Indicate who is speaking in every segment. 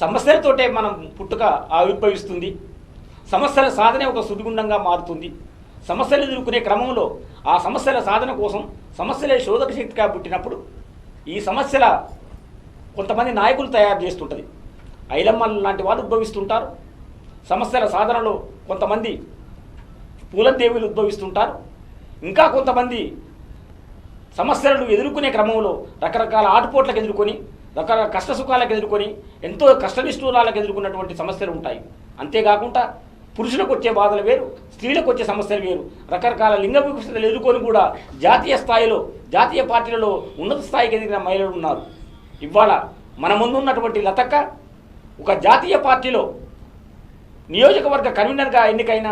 Speaker 1: సమస్యలతోటే మనం పుట్టుక ఆవిర్భవిస్తుంది. సమస్యల సాధనే ఒక సుడిగుండంగా మారుతుంది. సమస్యలు ఎదుర్కొనే క్రమంలో ఆ సమస్యల సాధన కోసం సమస్యలే శోధక శక్తిగా పుట్టినప్పుడు ఈ సమస్యల కొంతమంది నాయకులు తయారు చేస్తుంటుంది. ఐలమ్మలు లాంటి వాళ్ళు ఉద్భవిస్తుంటారు. సమస్యల సాధనలో కొంతమంది పూలదేవులు ఉద్భవిస్తుంటారు. ఇంకా కొంతమంది సమస్యలను ఎదుర్కొనే క్రమంలో రకరకాల ఆటుపోట్లకు ఎదుర్కొని రకరకాల కష్ట సుఖాలకు ఎదుర్కొని ఎంతో కష్టనిష్ఠూరాలకు ఎదుర్కొన్నటువంటి సమస్యలు ఉంటాయి. అంతేకాకుండా పురుషులకు వచ్చే బాధలు వేరు స్త్రీలకు వచ్చే సమస్యలు వేరు. రకరకాల లింగ వివక్షతలు ఎదుర్కొని కూడా జాతీయ స్థాయిలో జాతీయ పార్టీలలో ఉన్నత స్థాయికి ఎదిగిన మహిళలు ఉన్నారు. ఇవాళ మన ముందున్నటువంటి లతక్క ఒక జాతీయ పార్టీలో నియోజకవర్గ కన్వీనర్గా ఎన్నికైన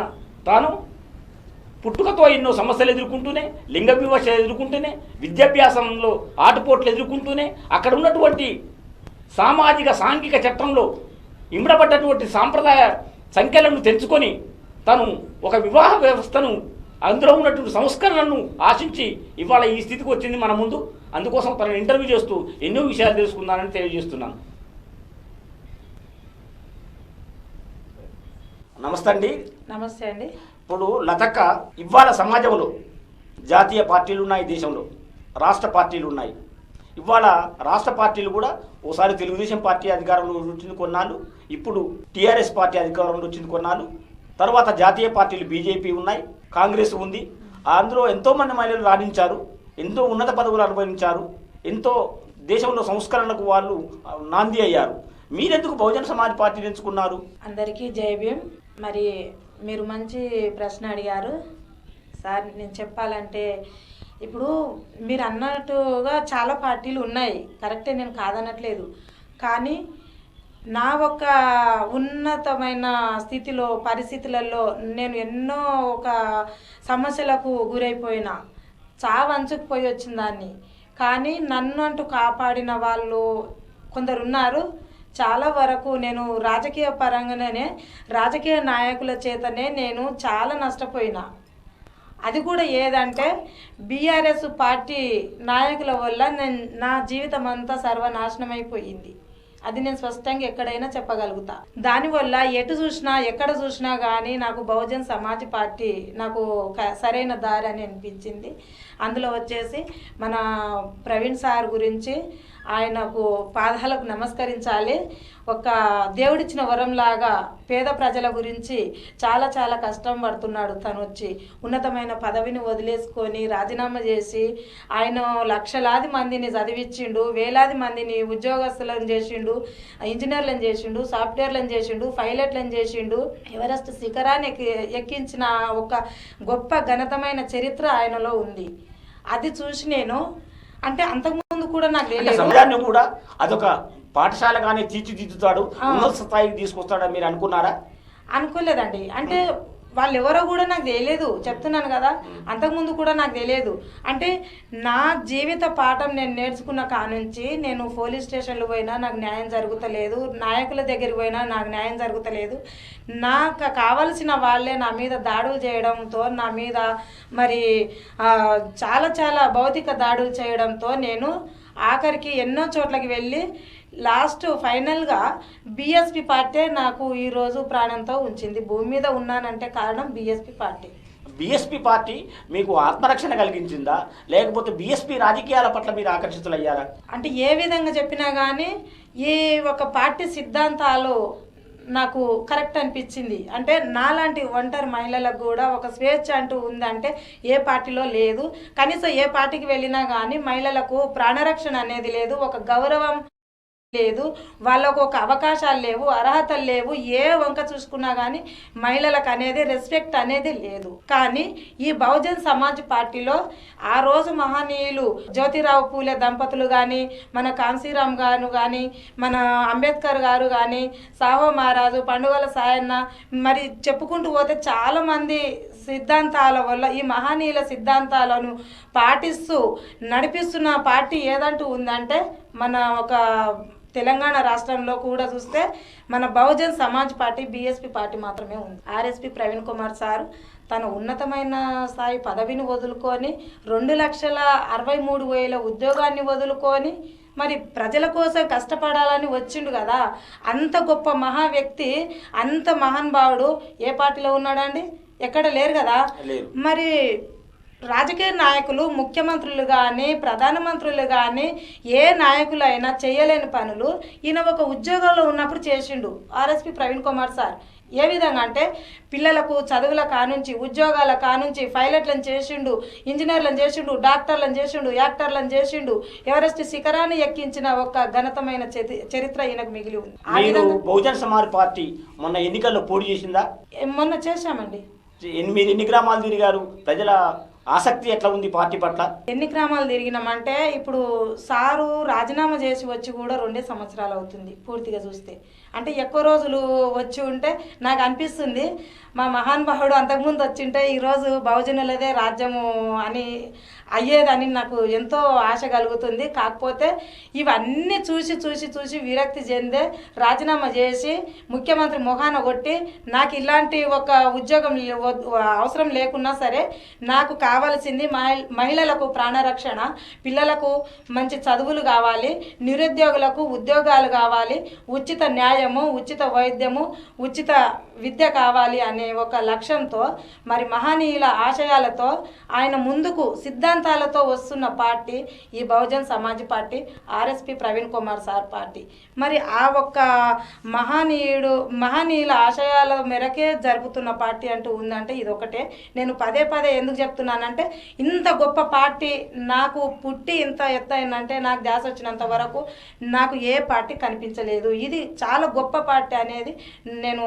Speaker 1: తాను పుట్టుకతో ఎన్నో సమస్యలు ఎదుర్కొంటూనే లింగ వివక్ష ఎదుర్కొంటూనే విద్యాభ్యాసంలో ఆటుపోట్లు ఎదుర్కొంటూనే అక్కడ ఉన్నటువంటి సామాజిక సాంఘిక చట్టంలో ఇమిడబడ్డటువంటి సాంప్రదాయ సంఖ్యలను తెంచుకొని తను ఒక వివాహ వ్యవస్థను అందులో ఉన్నటువంటి సంస్కరణలను ఆశించి ఇవాళ ఈ స్థితికి వచ్చింది మన ముందు. అందుకోసం తనను ఇంటర్వ్యూ చేస్తూ ఎన్నో విషయాలు తెలుసుకుందానని తెలియజేస్తున్నాను. నమస్తే అండి.
Speaker 2: నమస్తే అండి.
Speaker 1: ఇప్పుడు లతక్క ఇవాళ సమాజంలో జాతీయ పార్టీలు ఉన్నాయి దేశంలో రాష్ట్ర పార్టీలు ఉన్నాయి. ఇవాళ రాష్ట్ర పార్టీలు కూడా ఓసారి తెలుగుదేశం పార్టీ అధికారంలో వచ్చింది కొన్నాళ్ళు ఇప్పుడు టీఆర్ఎస్ పార్టీ అధికారంలో వచ్చింది కొన్నాళ్ళు. తర్వాత జాతీయ పార్టీలు బీజేపీ ఉన్నాయి కాంగ్రెస్ ఉంది. అందులో ఎంతోమంది మహిళలు రాణించారు ఎంతో ఉన్నత పదవులు అనుభవించారు ఎంతో దేశంలో సంస్కరణలకు వాళ్ళు నాంది అయ్యారు. మీరెందుకు బహుజన సమాజ్ పార్టీని ఎంచుకున్నారు?
Speaker 2: అందరికీ జై మరి మీరు మంచి ప్రశ్న అడిగారు. సార్ నేను చెప్పాలంటే ఇప్పుడు మీరు అన్నట్టుగా చాలా పార్టీలు ఉన్నాయి. కరెక్టే నేను కాదనట్లేదు. కానీ నా ఒక ఉన్నతమైన స్థితిలో పరిస్థితులలో నేను ఎన్నో ఒక సమస్యలకు గురైపోయిన చావంచుకుపోయి వచ్చిన దాన్ని. కానీ నన్ను అంటూ కాపాడిన వాళ్ళు కొందరు ఉన్నారు చాలా వరకు నేను రాజకీయ పరంగానే రాజకీయ నాయకుల చేతనే నేను చాలా నష్టపోయినా. అది కూడా ఏదంటే బీఆర్ఎస్ పార్టీ నాయకుల వల్ల నేను నా జీవితం అంతా సర్వనాశనం అయిపోయింది అది నేను స్పష్టంగా ఎక్కడైనా చెప్పగలుగుతా. దానివల్ల ఎటు చూసినా ఎక్కడ చూసినా కానీ నాకు బహుజన్ సమాజ్ పార్టీ నాకు క- సరైన దారి అని అనిపించింది. అందులో వచ్చేసి మన ప్రవీణ్ సార్ గురించి ఆయనకు పాదాలకు నమస్కరించాలి. ఒక దేవుడిచ్చిన వరంలాగా పేద ప్రజల గురించి చాలా చాలా కష్టం పడుతున్నాడు తను వచ్చి ఉన్నతమైన పదవిని వదిలేసుకొని రాజీనామా చేసి ఆయన లక్షలాది మందిని చదివించిండు వేలాది మందిని ఉద్యోగస్తులను చేసిండు ఇంజనీర్లను చేసిండు సాఫ్ట్వేర్లను చేసిండు పైలట్లను చేసిండు. ఎవరెస్ట్ శిఖరాన్ని ఎక్కి- ఎక్కించిన ఒక గొప్ప ఘనతమైన చరిత్ర ఆయనలో ఉంది. అది చూసి నేను అంటే అంతకుముందు కూడా నాకు
Speaker 1: సమాజాన్ని కూడా అదొక పాఠశాలగానే తీర్చిదిద్దుతాడు. ఉన్నత స్థాయికి తీసుకొస్తాడని మీరు అనుకున్నారా?
Speaker 2: అనుకోలేదండి. అంటే వాళ్ళు ఎవరో కూడా నాకు తెలియదు. చెప్తున్నాను కదా. అంతకుముందు కూడా నాకు తెలియదు. అంటే నా జీవిత పాఠం నేను నేర్చుకున్న కానుంచి నేను పోలీస్ స్టేషన్లు పోయినా నాకు న్యాయం జరుగుతలేదు. నాయకుల దగ్గరికి పోయినా నాకు న్యాయం జరుగుతలేదు. నాకు కావలసిన వాళ్ళే నా మీద దాడులు చేయడంతో నా మీద మరి చాలా చాలా భౌతిక దాడులు చేయడంతో నేను ఆఖరికి ఎన్నో చోట్లకి వెళ్ళి లాస్ట్ ఫైనల్గా బీఎస్పీ పార్టీ నాకు ఈరోజు ప్రాణంతో ఉంచింది. భూమి మీద ఉన్నానంటే కారణం బీఎస్పీ పార్టీ.
Speaker 1: బీఎస్పీ పార్టీ మీకు ఆత్మరక్షణ కలిగించిందా? లేకపోతే బీఎస్పీ రాజకీయాల పట్ల మీరు ఆకర్షితులయ్యారా?
Speaker 2: అంటే ఏ విధంగా చెప్పినా కానీ ఈ ఒక పార్టీ సిద్ధాంతాలు నాకు కరెక్ట్ అనిపించింది. అంటే నాలాంటి ఒంటరి మహిళలకు కూడా ఒక స్వేచ్ఛ అంటూ ఉందంటే ఏ పార్టీలో లేదు. కనీసం ఏ పార్టీకి వెళ్ళినా కానీ మహిళలకు ప్రాణరక్షణ అనేది లేదు. ఒక గౌరవం లేదు. వాళ్ళకు ఒక అవకాశాలు లేవు అర్హతలు లేవు ఏ వంక చూసుకున్నా కానీ మహిళలకు అనేది రెస్పెక్ట్ అనేది లేదు. కానీ ఈ బహుజన్ సమాజ్ పార్టీలో ఆ రోజు మహనీయులు జ్యోతిరావు పూలే దంపతులు కానీ మన కాంశీరామ్ గారు కానీ మన అంబేద్కర్ గారు కానీ సాహో మహారాజు పండుగల సాయన్న మరి చెప్పుకుంటూ పోతే చాలామంది సిద్ధాంతాల వల్ల ఈ మహనీయుల సిద్ధాంతాలను పాటిస్తూ నడిపిస్తున్న పార్టీ ఏదంటూ ఉందంటే మన ఒక తెలంగాణ రాష్ట్రంలో కూడా చూస్తే మన Bahujan Samaj party BSP party మాత్రమే ఉంది. ఆర్ఎస్పీ ప్రవీణ్ కుమార్ సార్ తన ఉన్నతమైన స్థాయి పదవిని వదులుకొని రెండు లక్షల అరవై మూడు వేల ఉద్యోగాన్ని వదులుకొని మరి ప్రజల కోసం కష్టపడాలని వచ్చిండు కదా. అంత గొప్ప మహా వ్యక్తి అంత మహానుభావుడు ఏ పార్టీలో ఉన్నాడండి? ఎక్కడ లేరు కదా. మరి రాజకీయ నాయకులు ముఖ్యమంత్రులు కానీ ప్రధానమంత్రులు కానీ ఏ నాయకులైనా చేయలేని పనులు ఈయన ఒక ఉద్యోగంలో ఉన్నప్పుడు చేసిండు. RSP Praveen Kumar sir. ఏ విధంగా అంటే పిల్లలకు చదువుల కానుంచి ఉద్యోగాల కానుంచి పైలట్లను చేసిండు ఇంజనీర్లను చేసిండు డాక్టర్లను చేసిండు యాక్టర్లను చేసిండు ఎవరెస్ట్ శిఖరాన్ని ఎక్కించిన ఒక ఘనతమైన చరి- చరిత్ర ఈయనకు మిగిలి ఉంది.
Speaker 1: బహుజన సమాజ్ పార్టీ మొన్న ఎన్నికల్లో పోటీ చేసిందా?
Speaker 2: మొన్న చేశామండి.
Speaker 1: ఎనిమిది ఎన్ని గ్రామాలు తిరిగారు? ప్రజల ఆసక్తి ఎట్లా ఉంది పార్టీ పట్ల?
Speaker 2: ఎన్ని గ్రామాలు తిరిగినామంటే ఇప్పుడు సారు రాజీనామా చేసి వచ్చి కూడా రెండే సంవత్సరాలు అవుతుంది పూర్తిగా చూస్తే. అంటే ఎక్కువ రోజులు వచ్చి ఉంటే నాకు అనిపిస్తుంది మా మహానుభావుడు అంతకుముందు వచ్చింటే ఈరోజు బహుజనులదే రాజ్యము అని అయ్యేదని నాకు ఎంతో ఆశ కలుగుతుంది. కాకపోతే ఇవన్నీ చూసి చూసి చూసి విరక్తి చెందే రాజీనామా చేసి ముఖ్యమంత్రి మొహాన కొట్టి నాకు ఇలాంటి ఒక ఉద్యోగం లే- అవసరం లేకున్నా సరే నాకు కావాల్సింది మహి- మహిళలకు ప్రాణరక్షణ పిల్లలకు మంచి చదువులు కావాలి నిరుద్యోగులకు ఉద్యోగాలు కావాలి ఉచిత న్యాయము ఉచిత వైద్యము ఉచిత విద్య కావాలి అనే ఒక లక్ష్యంతో మరి మహనీయుల ఆశయాలతో ఆయన ముందుకు సిద్ధాంతాలతో వస్తున్న పార్టీ ఈ Bahujan Samaj party RSP Praveen Kumar sir party. మరి ఆ ఒక్క మహనీయుడు మహనీయుల ఆశయాల మేరకే జరుపుతున్న పార్టీ అంటూ ఉందంటే ఇది ఒకటే నేను పదే పదే ఎందుకు చెప్తున్నానంటే ఇంత గొప్ప పార్టీ నాకు పుట్టి ఇంత ఎత్తైందంటే నాకు ధ్యాస వచ్చినంత వరకు నాకు ఏ పార్టీ కనిపించలేదు. ఇది చాలా గొప్ప పార్టీ అనేది నేను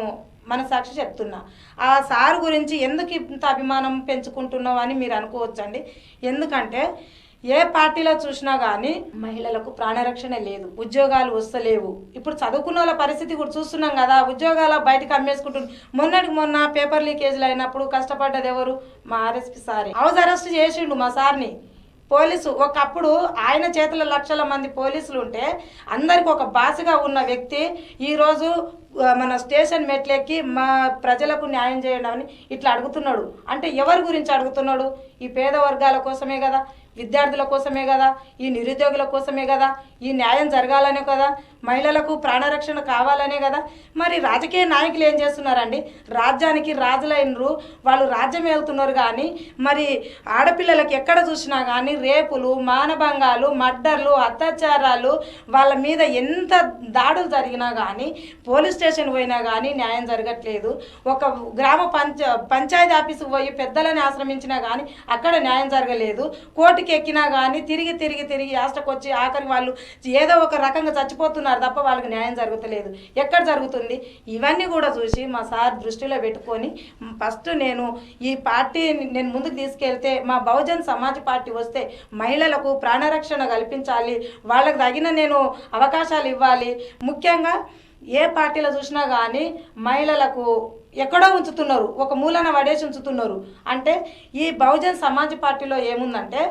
Speaker 2: మన సాక్షి చెప్తున్నా. ఆ సార్ గురించి ఎందుకు ఇంత అభిమానం పెంచుకుంటున్నావు అని మీరు అనుకోవచ్చండి. ఎందుకంటే ఏ పార్టీలో చూసినా కానీ మహిళలకు ప్రాణరక్షణ లేదు ఉద్యోగాలు వస్తలేవు. ఇప్పుడు చదువుకున్న వాళ్ళ పరిస్థితి కూడా చూస్తున్నాం కదా ఉద్యోగాల బయటకు అమ్మేసుకుంటున్నారు మొన్నటికి మొన్న పేపర్ లీకేజ్లు అయినప్పుడు కష్టపడ్డది ఎవరు? మా ఆర్ఎస్పి సారే. హౌస్ అరెస్ట్ చేసిండు మా సార్ని. పోలీసు ఒకప్పుడు ఆయన చేతిలో లక్షల మంది పోలీసులు ఉంటే అందరికి ఒక బాసగా ఉన్న వ్యక్తి ఈరోజు మన స్టేషన్ మెట్లెక్కి మా ప్రజలకు న్యాయం చేయడం అని ఇట్లా అడుగుతున్నాడు. అంటే ఎవరి గురించి అడుగుతున్నాడు? ఈ పేద వర్గాల కోసమే కదా? విద్యార్థుల కోసమే కదా? ఈ నిరుద్యోగుల కోసమే కదా? ఈ న్యాయం జరగాలనే కదా? మహిళలకు ప్రాణరక్షణ కావాలనే కదా. మరి రాజకీయ నాయకులు ఏం చేస్తున్నారండి? రాజ్యానికి రాజులైనరు వాళ్ళు రాజ్యం వెళ్తున్నారు కానీ మరి ఆడపిల్లలకి ఎక్కడ చూసినా కానీ రేపులు మానభంగాలు మర్డర్లు అత్యాచారాలు వాళ్ళ మీద ఎంత దాడులు జరిగినా కానీ పోలీస్ స్టేషన్ పోయినా కానీ న్యాయం జరగట్లేదు. ఒక గ్రామ పంచ పంచాయతీ ఆఫీసుకు పోయి పెద్దలని ఆశ్రమించినా కానీ అక్కడ న్యాయం జరగలేదు. కోర్టుకి ఎక్కినా కానీ తిరిగి తిరిగి తిరిగి ఆస్టకు వచ్చి ఆఖరి వాళ్ళు ఏదో ఒక రకంగా చచ్చిపోతున్నారు. తప్ప వాళ్ళకి న్యాయం జరుగుతలేదు. ఎక్కడ జరుగుతుంది? ఇవన్నీ కూడా చూసి మా సార్ దృష్టిలో పెట్టుకొని ఫస్ట్ నేను ఈ పార్టీ నేను ముందుకు తీసుకెళ్తే మా బహుజన్ సమాజ్ పార్టీ వస్తే మహిళలకు ప్రాణరక్షణ కల్పించాలి. వాళ్ళకు తగిన నేను అవకాశాలు ఇవ్వాలి. ముఖ్యంగా ఏ పార్టీలో చూసినా కానీ మహిళలకు ఎక్కడో ఉంచుతున్నారు. ఒక మూలన పడేసి ఉంచుతున్నారు. అంటే ఈ బహుజన్ సమాజ్ పార్టీలో ఏముందంటే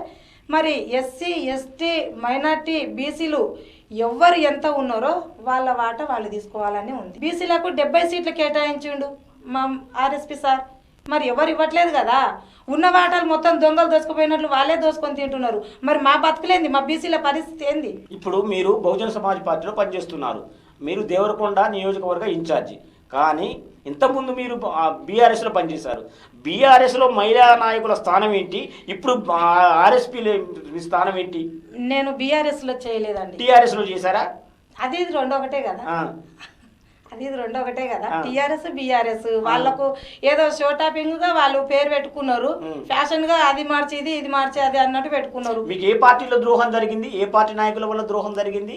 Speaker 2: మరి ఎస్సీ ఎస్టీ మైనార్టీ బీసీలు ఎవరు ఎంత ఉన్నారో వాళ్ళ వాట వాళ్ళు తీసుకోవాలని ఉంది. బీసీలకు డెబ్బై సీట్లు కేటాయించిండు మా ఆర్ఎస్పి సార్. మరి ఎవరు ఇవ్వట్లేదు కదా? ఉన్న వాటాలు మొత్తం దొంగలు దోసుకుపోయినట్లు వాళ్ళే దోసుకొని తింటున్నారు. మరి మా బతుకులేంది? మా బీసీల పరిస్థితి ఏంది?
Speaker 1: ఇప్పుడు మీరు బహుజన సమాజ్ పార్టీలో పనిచేస్తున్నారు. మీరు దేవరకొండ నియోజకవర్గ ఇన్ఛార్జి. కానీ ఇంతకుముందు మీరు బీఆర్ఎస్లో పనిచేశారు. బీఆర్ఎస్లో మహిళా నాయకుల స్థానం ఏంటి? ఇప్పుడు ఆర్ఎస్పీ స్థానం ఏంటి?
Speaker 2: నేను బీఆర్ఎస్లో చేయలేదండి.
Speaker 1: టీఆర్ఎస్లో చేశారా?
Speaker 2: అది ఇది రెండు ఒకటే కదా. అది ఇది రెండు ఒకటే కదా. టిఆర్ఎస్ బిఆర్ఎస్ వాళ్ళకు ఏదో షో టాపింగ్గా వాళ్ళు పేరు పెట్టుకున్నారు. ఫ్యాషన్గా అది మార్చి ఇది ఇది మార్చి అది అన్నట్టు పెట్టుకున్నారు.
Speaker 1: మీకు ఏ పార్టీలో ద్రోహం జరిగింది? ఏ పార్టీ నాయకుల వల్ల ద్రోహం జరిగింది?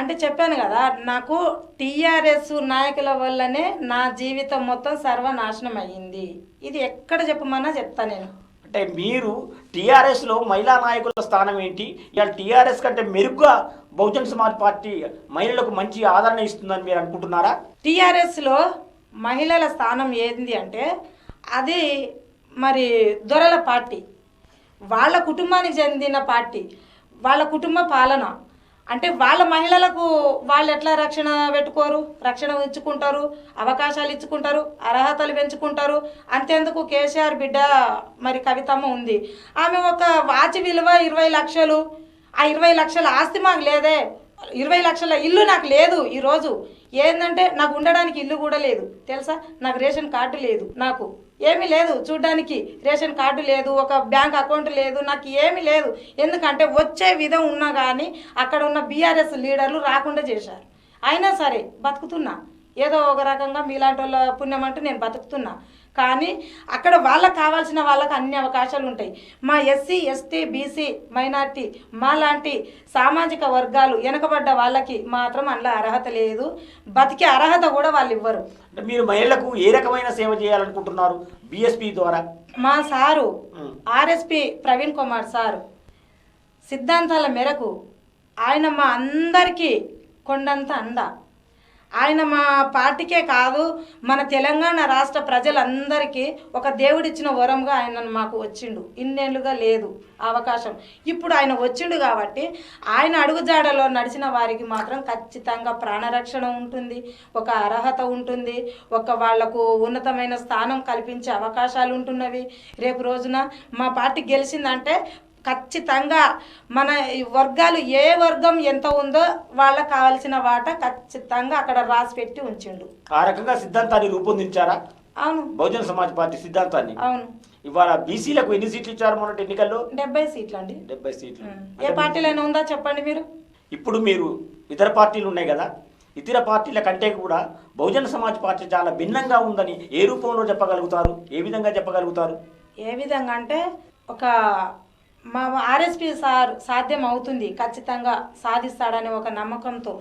Speaker 2: అంటే చెప్పాను కదా నాకు టిఆర్ఎస్ నాయకుల వల్లనే నా జీవితం మొత్తం సర్వనాశనం అయ్యింది. ఇది ఎక్కడ చెప్పమన్నా చెప్తా నేను.
Speaker 1: అంటే మీరు టీఆర్ఎస్లో మహిళా నాయకుల స్థానం ఏంటి? ఇవాళ టీఆర్ఎస్ కంటే మెరుగ్గా బహుజన్ సమాజ్ పార్టీ మహిళలకు మంచి ఆదరణ ఇస్తుందని మీరు అనుకుంటున్నారా?
Speaker 2: టిఆర్ఎస్లో మహిళల స్థానం ఏంది అంటే అది మరి దొరల పార్టీ. వాళ్ళ కుటుంబానికి చెందిన పార్టీ వాళ్ళ కుటుంబ పాలన. అంటే వాళ్ళ మహిళలకు వాళ్ళు ఎట్లా రక్షణ పెట్టుకోరు? రక్షణ ఇచ్చుకుంటారు? అవకాశాలు ఇచ్చుకుంటారు? అర్హతలు పెంచుకుంటారు? అంతేందుకు కేసీఆర్ బిడ్డ మరి కవితమ్మ ఉంది. ఆమె ఒక వాచి విలువ ఇరవై లక్షలు. ఆ ఇరవై లక్షల ఆస్తి మాకు లేదే. ఇరవై లక్షల ఇల్లు నాకు లేదు ఈరోజు. ఏంటంటే నాకు ఉండడానికి ఇల్లు కూడా లేదు. తెలుసా? నాకు రేషన్ కార్డు లేదు నాకు. ఏమీ లేదు. చూడ్డానికి రేషన్ కార్డు లేదు ఒక బ్యాంక్ అకౌంట్ లేదు నాకు ఏమీ లేదు. ఎందుకంటే వచ్చే విధం ఉన్నా కానీ అక్కడ ఉన్న బీఆర్ఎస్ లీడర్లు రాకుండా చేశారు. అయినా సరే బతుకుతున్నా. ఏదో ఒక రకంగా మీలాంటి వాళ్ళ పుణ్యం అంటూ నేను బతుకుతున్నా. కానీ అక్కడ వాళ్ళకి కావాల్సిన వాళ్ళకి అన్ని అవకాశాలు ఉంటాయి. మా ఎస్సీ ఎస్టీ బీసీ మైనార్టీ మా లాంటి సామాజిక వర్గాలు వెనకబడ్డ వాళ్ళకి మాత్రం అందులో అర్హత లేదు. బతికే అర్హత కూడా వాళ్ళు ఇవ్వరు.
Speaker 1: మీరు మహిళలకు ఏ రకమైన సేవ చేయాలనుకుంటున్నారు? బిఎస్పి ద్వారా?
Speaker 2: మా sir. RSP Praveen Kumar sir సిద్ధాంతాల మేరకు ఆయన మా అందరికీ కొండంత అండ ఆయన మా పార్టీకే కాదు మన తెలంగాణ రాష్ట్ర ప్రజలందరికీ ఒక దేవుడిచ్చిన వరంగా ఆయన మాకు వచ్చిండు. ఇన్నేళ్ళుగా లేదు అవకాశం. ఇప్పుడు ఆయన వచ్చిండు కాబట్టి ఆయన అడుగుజాడలో నడిచిన వారికి మాత్రం ఖచ్చితంగా ప్రాణరక్షణ ఉంటుంది ఒక అర్హత ఉంటుంది ఒక వాళ్ళకు ఉన్నతమైన స్థానం కల్పించే అవకాశాలు ఉంటున్నవి. రేపు రోజున మా పార్టీ గెలిచిందంటే ఖచ్చితంగా మన ఈ వర్గాలు ఏ వర్గం ఎంత ఉందో వాళ్ళకి కావాల్సిన వాట ఖచ్చితంగా అక్కడ రాసి పెట్టి ఉంచిండు.
Speaker 1: ఆ రకంగా సిద్ధాంతాన్ని రూపొందించారా?
Speaker 2: అవును.
Speaker 1: బహుజన సమాజ్ పార్టీ సిద్ధాంతాన్ని?
Speaker 2: అవును.
Speaker 1: ఇవాళ బీసీలకు ఎన్ని సీట్లు ఇచ్చారు మొన్నటి ఎన్నికల్లో?
Speaker 2: డెబ్బై సీట్లు అండి.
Speaker 1: డెబ్బై సీట్లు.
Speaker 2: ఏ పార్టీలైనా ఉందా చెప్పండి మీరు?
Speaker 1: ఇప్పుడు మీరు ఇతర పార్టీలు ఉన్నాయి కదా ఇతర పార్టీల కంటే కూడా బహుజన సమాజ్ పార్టీ చాలా భిన్నంగా ఉందని ఏ రూపంలో చెప్పగలుగుతారు? ఏ విధంగా చెప్పగలుగుతారు?
Speaker 2: ఏ విధంగా అంటే ఒక మా ఆర్ఎస్పి సార్ సాధ్యం అవుతుంది ఖచ్చితంగా సాధిస్తాడనే ఒక నమ్మకంతో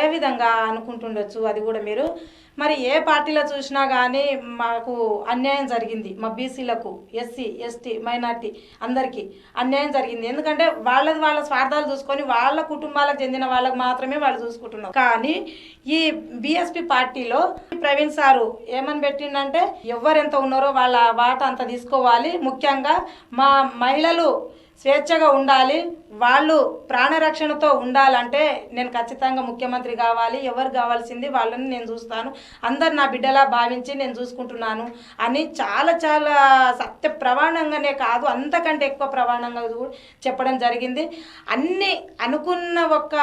Speaker 2: ఏ విధంగా అనుకుంటుండొచ్చు అది కూడా మీరు. మరి ఏ పార్టీలో చూసినా కానీ మాకు అన్యాయం జరిగింది మా బీసీలకు ఎస్సీ ఎస్టీ మైనార్టీ అందరికీ అన్యాయం జరిగింది. ఎందుకంటే వాళ్ళది వాళ్ళ స్వార్థాలు చూసుకొని వాళ్ళ కుటుంబాలకు చెందిన వాళ్ళకు మాత్రమే వాళ్ళు చూసుకుంటున్నారు. కానీ ఈ బీఎస్పీ పార్టీలో ప్రవీణ్ సారు ఏమని పెట్టిండంటే ఎవరెంత ఉన్నారో వాళ్ళ వాట అంత తీసుకోవాలి. ముఖ్యంగా మా మహిళలు స్వేచ్ఛగా ఉండాలి. వాళ్ళు ప్రాణరక్షణతో ఉండాలంటే నేను ఖచ్చితంగా ముఖ్యమంత్రి కావాలి ఎవరు కావాల్సింది వాళ్ళని నేను చూస్తాను. అందరు నా బిడ్డలా భావించి నేను చూసుకుంటున్నాను అని చాలా చాలా సత్య ప్రమాణంగానే కాదు అంతకంటే ఎక్కువ ప్రమాణంగా కూడా చెప్పడం జరిగింది. అన్ని అనుకున్న ఒక్క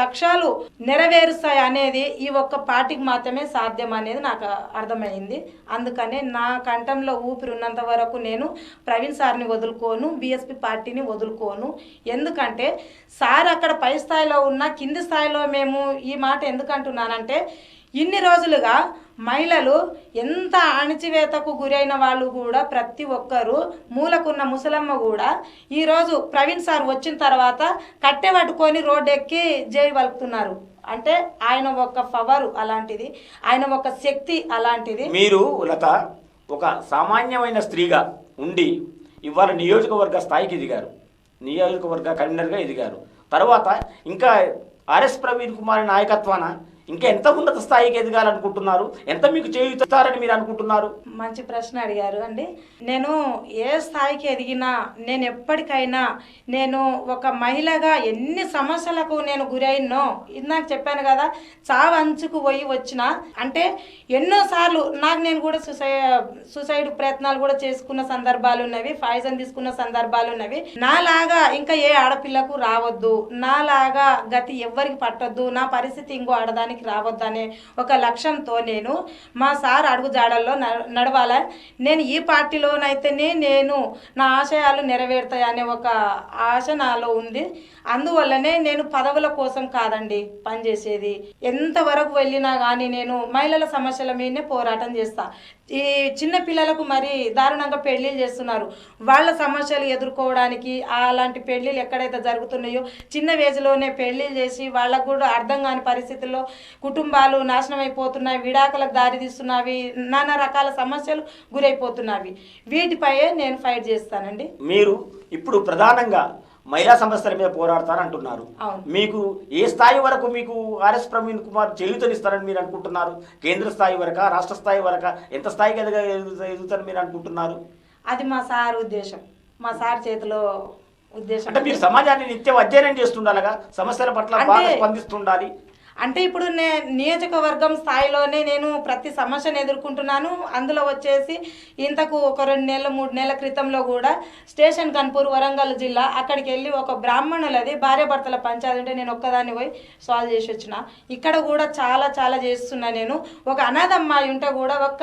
Speaker 2: లక్ష్యాలు నెరవేరుస్తాయి అనేది ఈ ఒక్క పార్టీకి మాత్రమే సాధ్యం అనేది నాకు అర్థమైంది. అందుకనే నా కంఠంలో ఊపిరి ఉన్నంత వరకు నేను ప్రవీణ్ సార్ని వదులుకోను బీఎస్పీ పార్టీని వదులుకోను. ఎందుకంటే సార్ అక్కడ పై స్థాయిలో ఉన్న కింది స్థాయిలో మేము ఈ మాట ఎందుకంటున్నానంటే ఇన్ని రోజులుగా మహిళలు ఎంత అణచివేతకు గురైన వాళ్ళు కూడా ప్రతి ఒక్కరూ మూలకున్న ముసలమ్మ కూడా ఈరోజు ప్రవీణ్ సార్ వచ్చిన తర్వాత కట్టె పట్టుకొని రోడ్డు ఎక్కి జై వలుపుతున్నారు అంటే ఆయన ఒక పవర్ అలాంటిది ఆయన ఒక శక్తి అలాంటిది.
Speaker 1: మీరు లత ఒక సామాన్యమైన స్త్రీగా ఉండి ఇవాళ నియోజకవర్గ స్థాయికి ఎదిగారు. నియోజకవర్గ కన్వీనర్గా ఎదిగారు. తర్వాత ఇంకా ఆర్ఎస్ ప్రవీణ్ కుమార్ నాయకత్వాన ఇంకా ఎంత ఉన్నత స్థాయికి ఎదగాలనుకుంటున్నారు? ఎంత మీకు చేయుతారని మీరు అనుకుంటున్నారు?
Speaker 2: మంచి ప్రశ్న అడిగారు. అండి నేను ఏ స్థాయికి ఎదిగినా నేను ఎప్పటికైనా నేను ఒక మహిళగా ఎన్ని సమస్యలకు నేను గురైనో ఇందాక చెప్పాను కదా చావు అంచుకు పోయి వచ్చిన అంటే ఎన్నోసార్లు నాకు నేను కూడా సుసై సుసైడ్ ప్రయత్నాలు కూడా చేసుకున్న సందర్భాలు ఉన్నవి పాయిజన్ తీసుకున్న సందర్భాలు ఉన్నవి. నాలాగా ఇంకా ఏ ఆడపిల్లకు రావద్దు నాలాగా గతి ఎవ్వరికి పట్టొద్దు నా పరిస్థితి ఇంకో ఆడదానికి రావద్దనే ఒక లక్ష్యంతో నేను మా సార్ అడుగుజాడల్లో నడవాల. నేను ఈ పార్టీలోనైతేనే నేను నా ఆశయాలు నెరవేరుతాయనే ఒక ఆశ నాలో ఉంది. అందువల్లనే నేను పదవుల కోసం కాదండి పనిచేసేది. ఎంతవరకు వెళ్ళినా కానీ నేను మహిళల సమస్యల మీదనే పోరాటం చేస్తా. ఈ చిన్న పిల్లలకు మరి దారుణంగా పెళ్ళిళ్ళు చేస్తున్నారు. వాళ్ళ సమస్యలు ఎదుర్కోవడానికి అలాంటి పెళ్ళిళ్ళు ఎక్కడైతే జరుగుతున్నాయో చిన్న వేజ్లోనే పెళ్ళిళ్ళు చేసి వాళ్ళకు కూడా అర్థం కాని పరిస్థితుల్లో కుటుంబాలు నాశనం అయిపోతున్నాయి విడాకులకు దారి తీస్తున్నవి నానా రకాల సమస్యలు గురైపోతున్నవి వీటిపై నేను ఫైట్ చేస్తానండి.
Speaker 1: మీరు ఇప్పుడు ప్రధానంగా మహిళా సమస్యల మీద పోరాడతారంటున్నారు. మీకు ఏ స్థాయి వరకు మీకు ఆర్ఎస్ ప్రవీణ్ కుమార్ చేయుతనిస్తారని మీరు అనుకుంటున్నారు? కేంద్ర స్థాయి వరక రాష్ట్ర స్థాయి వరక ఎంత స్థాయికి ఎదగ ఎదుగుతారని మీరు అనుకుంటున్నారు?
Speaker 2: అది మా సార్ ఉద్దేశం. మా సార్ చేతిలో ఉద్దేశం
Speaker 1: అంటే మీరు సమాజాన్ని నిత్యం అధ్యయనం చేస్తుండాలిగా సమస్యల పట్ల స్పందిస్తుండాలి.
Speaker 2: అంటే ఇప్పుడు నే నియోజకవర్గం స్థాయిలోనే నేను ప్రతి సమస్యను ఎదుర్కొంటున్నాను. అందులో వచ్చేసి ఇంతకు ఒక రెండు నెలల మూడు నెలల క్రితంలో కూడా స్టేషన్ కన్పూర్ వరంగల్ జిల్లా అక్కడికి వెళ్ళి ఒక బ్రాహ్మణులది భార్యాభర్తల పంచాయతీ ఉంటే నేను ఒక్కదాన్ని పోయి సాల్వ్ చేసి వచ్చిన. ఇక్కడ కూడా చాలా చాలా చేస్తున్నా నేను. ఒక అనాథ అమ్మాయి ఉంటే కూడా ఒక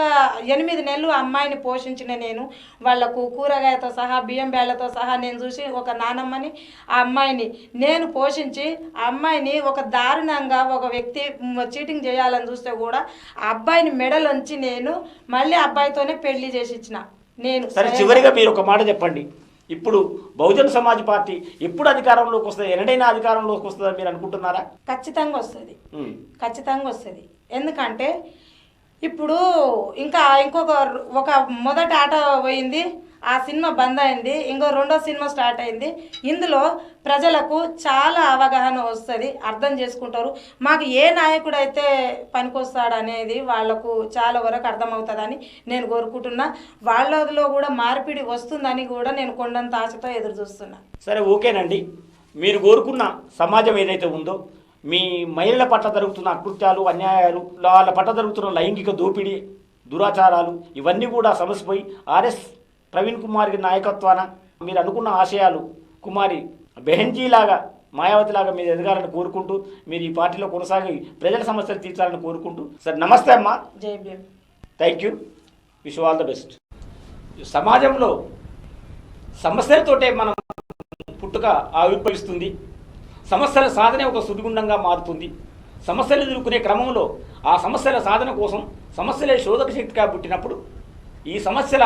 Speaker 2: ఎనిమిది నెలలు అమ్మాయిని పోషించిన నేను. వాళ్ళకు కూరగాయతో సహా బియ్యం బేళ్ళతో సహా నేను చూసి ఒక నానమ్మని ఆ అమ్మాయిని నేను పోషించి ఆ అమ్మాయిని ఒక దారుణంగా ఒక వ్యక్తి మ్, చీటింగ్ చేయాలని చూస్తే కూడా ఆ అబ్బాయిని మెడలోంచి నేను మళ్ళీ ఆ అబ్బాయితోనే పెళ్ళి చేసి ఇచ్చిన. నేను
Speaker 1: సరే చివరిగా మీరు ఒక మాట చెప్పండి. ఇప్పుడు బహుజన్ సమాజ్ పార్టీ ఎప్పుడు అధికారంలోకి వస్తుంది? ఎన్నడైనా అధికారంలోకి వస్తుందని మీరు అనుకుంటున్నారా?
Speaker 2: ఖచ్చితంగా వస్తుంది. ఖచ్చితంగా వస్తుంది. ఎందుకంటే ఇప్పుడు ఇంకా ఇంకొక ఒక మొదటి ఆట పోయింది. ఆ సినిమా బంద్ అయింది. ఇంకో రెండో సినిమా స్టార్ట్ అయింది. ఇందులో ప్రజలకు చాలా అవగాహన వస్తుంది. అర్థం చేసుకుంటారు. మాకు ఏ నాయకుడు అయితే పనికొస్తాడు అనేది వాళ్ళకు చాలా వరకు అర్థమవుతుందని నేను కోరుకుంటున్నా. వాళ్ళలో కూడా మార్పిడి వస్తుందని కూడా నేను కొండంత ఆశతో ఎదురు చూస్తున్నా.
Speaker 1: సరే ఓకేనండి. మీరు కోరుకున్న సమాజం ఏదైతే ఉందో మీ మహిళల పట్ల జరుగుతున్న అకృత్యాలు అన్యాయాలు వాళ్ళ పట్ల జరుగుతున్న లైంగిక దోపిడీ దురాచారాలు ఇవన్నీ కూడా సమసిపోయి ఆర్ఎస్ ప్రవీణ్ కుమార్ నాయకత్వాన మీరు అనుకున్న ఆశయాలు కుమారి బెహెన్జీ లాగా మాయావతి లాగా మీరు ఎదగాలని కోరుకుంటూ మీరు ఈ పార్టీలో కొనసాగి ప్రజల సమస్యలు తీర్చాలని కోరుకుంటూ సరే నమస్తే అమ్మా.
Speaker 2: జై Bhim.
Speaker 1: Thank you wish all the best సమాజంలో సమస్యలతోటే మనం పుట్టుక ఆవిర్భవిస్తుంది. సమస్యల సాధనే ఒక సుడిగుండంగా మారుతుంది. సమస్యలు ఎదుర్కొనే క్రమంలో ఆ సమస్యల సాధన కోసం సమస్యలే శోధక శక్తిగా పుట్టినప్పుడు ఈ సమస్యల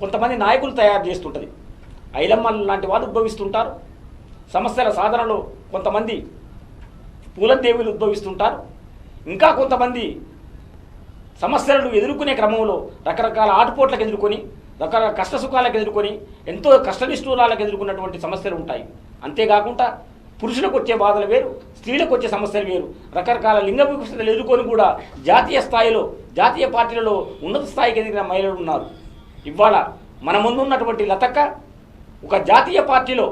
Speaker 1: కొంతమంది నాయకులు తయారు చేస్తుంటుంది. ఐలమ్మలు లాంటి వాళ్ళు ఉద్భవిస్తుంటారు. సమస్యల సాధనలో కొంతమంది పూలదేవులు ఉద్భవిస్తుంటారు. ఇంకా కొంతమంది సమస్యలను ఎదుర్కొనే క్రమంలో రకరకాల ఆటుపోట్లకు ఎదుర్కొని రకరకాల కష్ట సుఖాలకు ఎదుర్కొని ఎంతో కష్టనిష్ఠూరాలకు ఎదుర్కొన్నటువంటి సమస్యలు ఉంటాయి. అంతేకాకుండా పురుషులకు వచ్చే బాధలు వేరు స్త్రీలకు వచ్చే సమస్యలు వేరు. రకరకాల లింగ వివక్షతలు ఎదుర్కొని కూడా జాతీయ స్థాయిలో జాతీయ పార్టీలలో ఉన్నత స్థాయికి ఎదిగిన మహిళలు ఉన్నారు. ఇవాళ మన ముందున్నటువంటి లతక్క ఒక జాతీయ పార్టీలో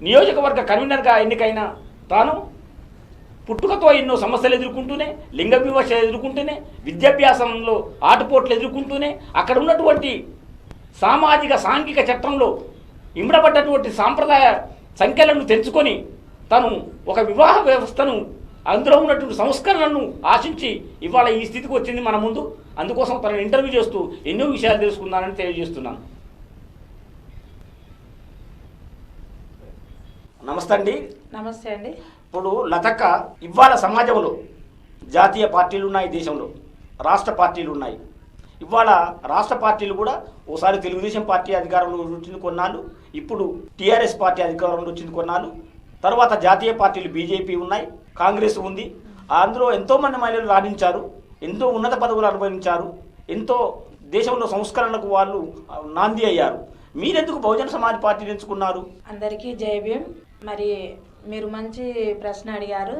Speaker 1: నియోజకవర్గ కన్వీనర్గా ఎన్నికైన తాను పుట్టుకతో ఎన్నో సమస్యలు ఎదుర్కొంటూనే లింగ వివక్ష ఎదుర్కొంటూనే విద్యాభ్యాసంలో ఆటుపోట్లు ఎదుర్కొంటూనే అక్కడ ఉన్నటువంటి సామాజిక సాంఘిక చట్టంలో ఇమ్మడబడ్డటువంటి సాంప్రదాయ సంఖ్యలను తెంచుకొని తను ఒక వివాహ వ్యవస్థను అందులో ఉన్నటువంటి సంస్కరణలను ఆశించి ఇవాళ ఈ స్థితికి వచ్చింది మన ముందు. అందుకోసం తనను ఇంటర్వ్యూ చేస్తూ ఎన్నో విషయాలు తెలుసుకుందానని తెలియజేస్తున్నాను. నమస్తే అండి.
Speaker 2: నమస్తే అండి.
Speaker 1: ఇప్పుడు లతక్క ఇవాళ సమాజంలో జాతీయ పార్టీలు ఉన్నాయి దేశంలో. రాష్ట్ర పార్టీలు ఉన్నాయి. ఇవాళ రాష్ట్ర పార్టీలు కూడా ఓసారి తెలుగుదేశం పార్టీ అధికారంలో వచ్చింది కొన్నాళ్ళు. ఇప్పుడు టీఆర్ఎస్ పార్టీ అధికారంలో వచ్చింది కొన్నాళ్ళు. తర్వాత జాతీయ పార్టీలు బీజేపీ ఉన్నాయి. కాంగ్రెస్ ఉంది. అందులో ఎంతోమంది మహిళలు రాణించారు. ఎంతో ఉన్నత పదవులు అనుభవించారు ఎంతో దేశంలో సంస్కరణలకు వాళ్ళు నాంది అయ్యారు. మీరెందుకు బహుజన సమాజ్ పార్టీని ఎంచుకున్నారు?
Speaker 2: అందరికీ జయభీం మరి మీరు మంచి ప్రశ్న అడిగారు.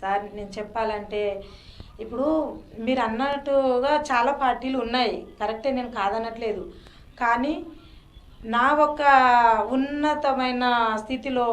Speaker 2: సార్ నేను చెప్పాలంటే ఇప్పుడు మీరు అన్నట్టుగా చాలా పార్టీలు ఉన్నాయి. కరెక్టే నేను కాదనట్లేదు. కానీ నా ఒక ఉన్నతమైన స్థితిలో